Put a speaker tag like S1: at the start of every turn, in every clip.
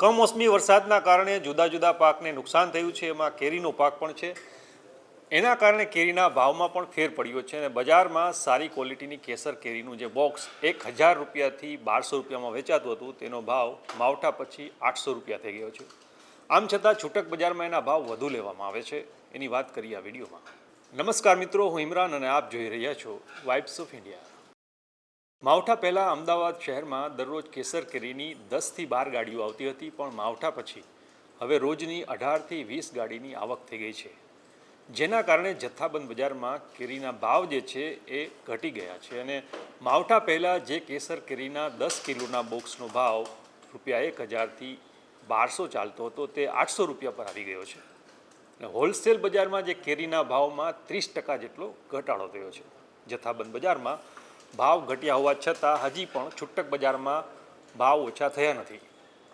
S1: કમોસમી વરસાદના કારણે જુદા જુદા પાકને નુકસાન થયું છે, એમાં કેરીનો પાક પણ છે. એના કારણે કેરીના ભાવમાં પણ ફેર પડ્યો છે અને બજારમાં સારી ક્વોલિટીની કેસર કેરીનું જે બોક્સ એક હજાર રૂપિયાથી બારસો રૂપિયામાં વેચાતું હતું, તેનો ભાવ માવઠા પછી આઠસો રૂપિયા થઈ ગયો છે. આમ છતાં છૂટક બજારમાં એના ભાવ વધુ લેવામાં આવે છે. એની વાત કરીએ આ વિડીયોમાં. નમસ્કાર મિત્રો, હું ઇમરાન અને આપ જોઈ રહ્યા છો વાઇબ્સ ઓફ ઇન્ડિયા માવઠા પહેલાં અમદાવાદ શહેરમાં દરરોજ કેસર કેરીની દસથી બાર ગાડીઓ આવતી હતી, પણ માવઠા પછી હવે રોજની અઢારથી વીસ ગાડીની આવક થઈ ગઈ છે. જેના કારણે જથ્થાબંધ બજારમાં કેરીના ભાવ જે છે એ ઘટી ગયા છે અને માવઠા પહેલાં જે કેસર કેરીના દસ કિલોના બોક્સનો ભાવ રૂપિયા એક હજારથી બારસો ચાલતો હતો, તે આઠસો રૂપિયા પર આવી ગયો છે. અને હોલસેલ બજારમાં જે કેરીના ભાવમાં ત્રીસ ટકા જેટલો ઘટાડો થયો છે. જથ્થાબંધ બજારમાં ભાવ ઘટ્યા હોવા છતાં હજી પણ છૂટક બજારમાં ભાવ ઓછા થયા નથી.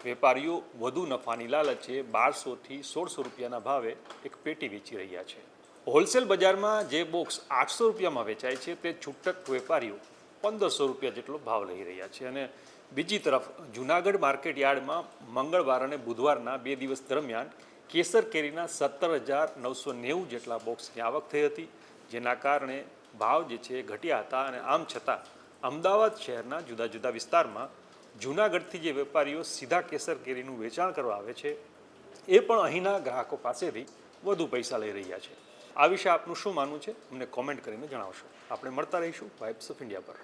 S1: વેપારીઓ વધુ નફાની લાલચે બારસોથી સોળસો રૂપિયાના ભાવે એક પેટી વેચી રહ્યા છે. હોલસેલ બજારમાં જે બોક્સ આઠસો રૂપિયામાં વેચાય છે તે છૂટક વેપારીઓ પંદરસો રૂપિયા જેટલો ભાવ લઈ રહ્યા છે અને બીજી તરફ જુનાગઢ માર્કેટ યાર્ડમાં મંગળવાર અને બુધવારના બે દિવસ દરમિયાન કેસર કેરીના સત્તર હજાર નવસો નેવું જેટલા બોક્સની આવક થઈ હતી. જેના કારણે ભાવ જે છે એ ઘટ્યા હતા અને આમ છતાં અમદાવાદ શહેરના જુદા જુદા વિસ્તારમાં જૂનાગઢથી જે વેપારીઓ સીધા કેસર કેરીનું વેચાણ કરવા આવે છે, એ પણ અહીંના ગ્રાહકો પાસેથી વધુ પૈસા લઈ રહ્યા છે. આ વિશે આપનું શું માનવું છે? અમને કોમેન્ટ કરીને જણાવશો. આપણે મળતા રહીશું વાઇબ્સ ઓફ ઇન્ડિયા પર.